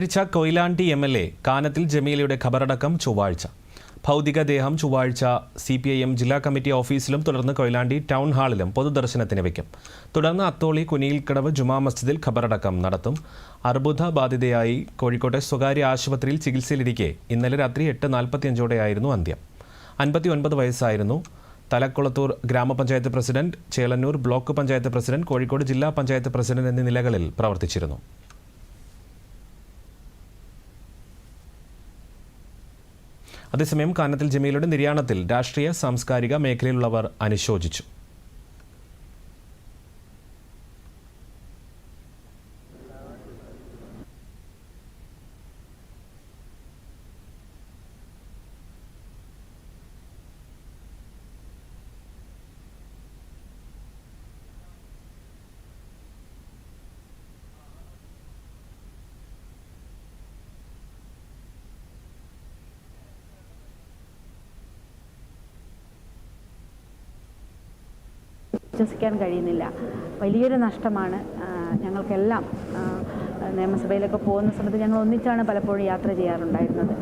മരിച്ച Koyilandy M L A Kanathil ജമീലയുടെ ഖബറടക്കം ചൊവ്വാഴ്ച. ഭൗതികദേഹം ചൊവ്വാഴ്ച സി പി ഐ എം ജില്ലാ കമ്മിറ്റി ഓഫീസിലും തുടർന്ന് കൊയിലാണ്ടി ടൗൺ ഹാളിലും പൊതുദർശനത്തിന് വയ്ക്കും. തുടർന്ന് അത്തോളി കുനിയിൽക്കടവ് ജുമാ മസ്ജിദിൽ ഖബറടക്കം നടത്തും. അർബുദ ബാധിതയായി കോഴിക്കോട്ടെ സ്വകാര്യ ആശുപത്രിയിൽ ചികിത്സയിലിരിക്കെ ഇന്നലെ രാത്രി എട്ട് നാൽപ്പത്തിയഞ്ചോടെയായിരുന്നു അന്ത്യം. അൻപത്തി ഒൻപത് വയസ്സായിരുന്നു തലക്കുളത്തൂർ ഗ്രാമപഞ്ചായത്ത് president Chelannur block panchayat president Kozhikode ജില്ലാ പഞ്ചായത്ത് പ്രസിഡന്റ് എന്നീ നിലകളിൽ പ്രവർത്തിച്ചിരുന്നു. അതേസമയം കാനത്തിൽ ജമീലയുടെ നിര്യാണത്തിൽ രാഷ്ട്രീയ സാംസ്കാരിക മേഖലയിലുള്ളവർ അനുശോചിച്ചു. വിശ്വസിക്കാൻ കഴിയുന്നില്ല. വലിയൊരു നഷ്ടമാണ് ഞങ്ങൾക്കെല്ലാം നിയമസഭയിലൊക്കെ പോകുന്ന സമയത്ത് ഞങ്ങൾ ഒന്നിച്ചാണ് പലപ്പോഴും യാത്ര ചെയ്യാറുണ്ടായിരുന്നത്.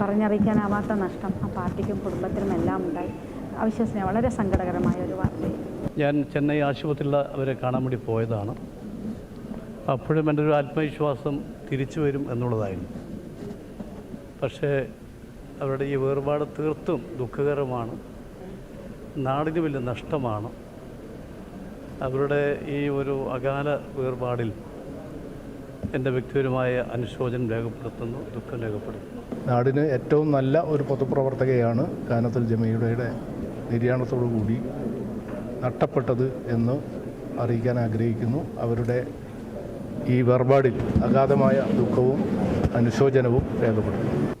പറഞ്ഞറിയിക്കാനാവാത്ത നഷ്ടം ആ പാർട്ടിക്കും കുടുംബത്തിനും എല്ലാം ഉണ്ടായി. അവിശ്വസനീയ വളരെ സങ്കടകരമായ ഒരു വാർത്തയാണ്. ഞാൻ ചെന്നൈ ആശുപത്രിയിൽ അവരെ കാണാൻ വേണ്ടി പോയതാണ്. അപ്പോഴും എന്റെ ഒരു ആത്മവിശ്വാസം തിരിച്ചു വരും എന്നുള്ളതായിരുന്നു. പക്ഷേ അവരുടെ ഈ വേർപാട് തീർത്തും ദുഃഖകരമാണ്. നാടിന് വലിയ നഷ്ടമാണ്. അവരുടെ ഈ ഒരു അകാല വേർപാടിൽ എന്റെ വ്യക്തിപരമായ അനുശോചനം രേഖപ്പെടുത്തുന്നു ദുഃഖം രേഖപ്പെടുത്തുന്നു. നാടിന് ഏറ്റവും നല്ല ഒരു പൊതുപ്രവർത്തകയാണ് കാനത്തൽ ജമീലയുടെ നിര്യാണത്തോടു കൂടി നഷ്ടപ്പെട്ടത് എന്ന് അറിയിക്കാൻ ആഗ്രഹിക്കുന്നു. അവരുടെ ഈ വേർപാടിൽ അഗാധമായ ദുഃഖവും അനുശോചനവും രേഖപ്പെടുത്തുന്നു.